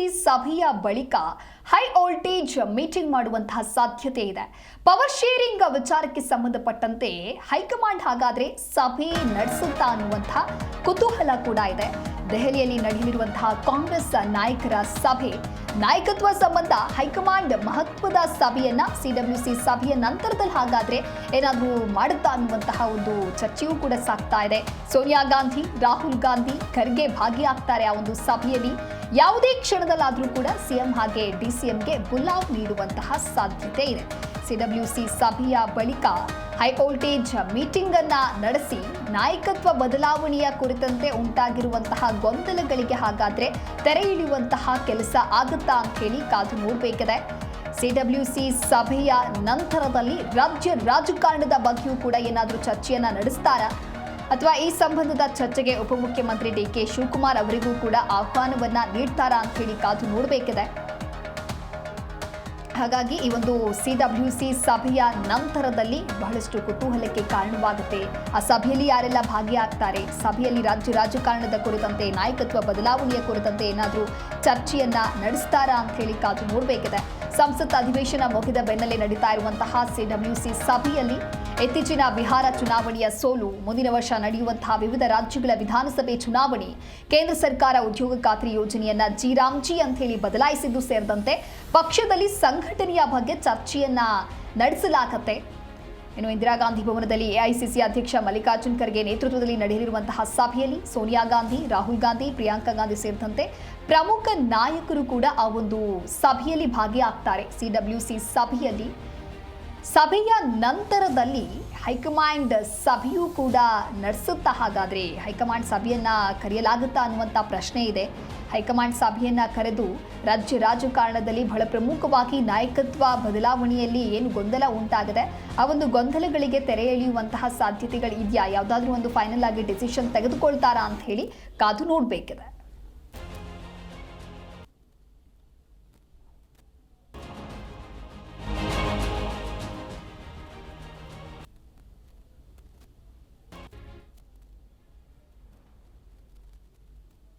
CWC ಸಭೆಯ ಬಳಿಕ high voltage meeting ಮಾಡುವಂತಹ ಸಾಧ್ಯತೆ ಇದೆ. ಪವರ್ ಶೇರಿಂಗ್ ವಿಚಾರಕ್ಕೆ ಸಂಬಂಧಪಟ್ಟಂತೆ ಹೈಕಮಾಂಡ್ ಹಾಗಾದ್ರೆ ಸಭೆ ನಡೆಸುತ್ತಾ ಅನ್ನುವಂತಹ ಕುತೂಹಲ ಕೂಡ ಇದೆ. ದೆಹಲಿಯಲ್ಲಿ ನಡೆಯಲಿರುವಂತಹ ಕಾಂಗ್ರೆಸ್ ನಾಯಕರ ಸಭೆ, ನಾಯಕತ್ವ ಸಂಬಂಧ ಹೈಕಮಾಂಡ್ ಮಹತ್ವದ ಸಭೆಯನ್ನ ಸಿಡಬ್ಲ್ಯೂಸಿ ಸಭೆಯ ನಂತರದಲ್ಲಿ ಹಾಗಾದ್ರೆ ಏನಾದರೂ ಮಾಡುತ್ತಾ ಅನ್ನುವಂತಹ ಒಂದು ಚರ್ಚೆಯೂ ಕೂಡ ಸಾಗ್ತಾ ಇದೆ. ಸೋನಿಯಾ ಗಾಂಧಿ, ರಾಹುಲ್ ಗಾಂಧಿ ಖರ್ಗೆ ಭಾಗಿಯಾಗ್ತಾರೆ ಆ ಒಂದು ಸಭೆಯಲ್ಲಿ. ಯಾವುದೇ ಕ್ಷಣದಲ್ಲಾದರೂ ಕೂಡ ಸಿಎಂ ಹಾಗೆ ಡಿಸಿಎಂಗೆ ಬುಲಾವ್ ನೀಡುವಂತಹ ಸಾಧ್ಯತೆ ಇದೆ. ಸಿಡಬ್ಲ್ಯೂಸಿ ಸಭೆಯ ಬಳಿಕ ಹೈವೋಲ್ಟೇಜ್ ಮೀಟಿಂಗ್ ಅನ್ನ ನಡೆಸಿ ನಾಯಕತ್ವ ಬದಲಾವಣೆಯ ಕುರಿತಂತೆ ಉಂಟಾಗಿರುವಂತಹ ಗೊಂದಲಗಳಿಗೆ ಹಾಗಾದ್ರೆ ತೆರೆ ಇಳಿಯುವಂತಹ ಕೆಲಸ ಆಗುತ್ತಾ ಅಂತ ಹೇಳಿ ಕಾದು ನೋಡಬೇಕಿದೆ. ಸಿಡಬ್ಲ್ಯೂಸಿ ಸಭೆಯ ನಂತರದಲ್ಲಿ ರಾಜ್ಯ ರಾಜಕಾರಣದ ಬಗ್ಗೆಯೂ ಕೂಡ ಏನಾದರೂ ಚರ್ಚೆಯನ್ನ ನಡೆಸ್ತಾರಾ? ಅಥವಾ ಈ ಸಂಬಂಧದ ಚರ್ಚೆಗೆ ಉಪಮುಖ್ಯಮಂತ್ರಿ ಡಿ ಕೆ ಶಿವಕುಮಾರ್ ಅವರಿಗೂ ಕೂಡ ಆಹ್ವಾನವನ್ನ ನೀಡ್ತಾರಾ ಅಂತ ಹೇಳಿ ಕಾದು ನೋಡಬೇಕಿದೆ. ಹಾಗಾಗಿ ಈ ಒಂದು ಸಿ ಡಬ್ಲ್ಯೂ ಸಿ ಸಭೆಯ ನಂತರದಲ್ಲಿ ಬಹಳಷ್ಟು ಕುತೂಹಲಕ್ಕೆ ಕಾರಣವಾಗುತ್ತೆ. ಆ ಸಭೆಯಲ್ಲಿ ಯಾರೆಲ್ಲ ಭಾಗಿಯಾಗ್ತಾರೆ? ಸಭೆಯಲ್ಲಿ ರಾಜ್ಯ ರಾಜಕಾರಣದ ಕುರಿತಂತೆ, ನಾಯಕತ್ವ ಬದಲಾವಣೆಯ ಕುರಿತಂತೆ ಏನಾದರೂ ಚರ್ಚೆಯನ್ನ ನಡೆಸ್ತಾರಾ ಅಂತ ಹೇಳಿ ಕಾದು ನೋಡಬೇಕಿದೆ. ಸಂಸತ್ ಅಧಿವೇಶನ ಮುಗಿದ ಬೆನ್ನಲ್ಲೇ ನಡೀತಾ ಇರುವಂತಹ ಸಿ ಡಬ್ಲ್ಯೂ ಸಿ ಸಭೆಯಲ್ಲಿ ಇತ್ತೀಚಿನ ಬಿಹಾರ ಚುನಾವಣೆಯ ಸೋಲು, ಮುಂದಿನ ವರ್ಷ ನಡೆಯುವಂತಹ ವಿವಿಧ ರಾಜ್ಯಗಳ ವಿಧಾನಸಭೆ ಚುನಾವಣೆ, ಕೇಂದ್ರ ಸರ್ಕಾರ ಉದ್ಯೋಗ ಖಾತ್ರಿ ಯೋಜನೆಯನ್ನ ಜಿರಾಮ್ಜಿ ಅಂತ ಹೇಳಿ ಬದಲಾಯಿಸಿದ್ದು ಸೇರಿದಂತೆ ಪಕ್ಷದಲ್ಲಿ ಸಂಘಟನೆಯ ಬಗ್ಗೆ ಚರ್ಚೆಯನ್ನ ನಡೆಸಲಾಗತ್ತೆ. ಇನ್ನು ಇಂದಿರಾ ಗಾಂಧಿ ಭವನದಲ್ಲಿ ಎಐಸಿಸಿ ಅಧ್ಯಕ್ಷ ಮಲ್ಲಿಕಾರ್ಜುನ್ ಖರ್ಗೆ ನೇತೃತ್ವದಲ್ಲಿ ನಡೆಯಲಿರುವಂತಹ ಸಭೆಯಲ್ಲಿ ಸೋನಿಯಾ ಗಾಂಧಿ, ರಾಹುಲ್ ಗಾಂಧಿ, ಪ್ರಿಯಾಂಕಾ ಗಾಂಧಿ ಸೇರಿದಂತೆ ಪ್ರಮುಖ ನಾಯಕರು ಕೂಡ ಆ ಒಂದು ಸಭೆಯಲ್ಲಿ ಭಾಗಿಯಾಗ್ತಾರೆ. ಸಿಡಬ್ಲ್ಯೂಸಿ ಸಭೆಯಲ್ಲಿ ಸಭೆಯ ನಂತರದಲ್ಲಿ ಹೈಕಮಾಂಡ್ ಸಭೆಯೂ ಕೂಡ ನಡೆಸುತ್ತಾ ಹಾಗಾದರೆ ಹೈಕಮಾಂಡ್ ಸಭೆಯನ್ನ ಕರೆಯಲಾಗುತ್ತಾ ಅನ್ನುವಂಥ ಪ್ರಶ್ನೆ ಇದೆ. ಹೈಕಮಾಂಡ್ ಸಭೆಯನ್ನ ಕರೆದು ರಾಜ್ಯ ರಾಜಕಾರಣದಲ್ಲಿ ಬಹಳ ಪ್ರಮುಖವಾಗಿ ನಾಯಕತ್ವ ಬದಲಾವಣೆಯಲ್ಲಿ ಏನು ಗೊಂದಲ ಉಂಟಾಗಿದೆ ಆ ಒಂದು ಗೊಂದಲಗಳಿಗೆ ತೆರೆ ಎಳೆಯುವಂತಹ ಸಾಧ್ಯತೆಗಳು ಇದೆಯಾ? ಯಾವುದಾದ್ರೂ ಒಂದು ಫೈನಲ್ ಆಗಿ ಡಿಸಿಷನ್ ತೆಗೆದುಕೊಳ್ತಾರಾ ಅಂತ ಹೇಳಿ ಕಾದು ನೋಡಬೇಕಿದೆ.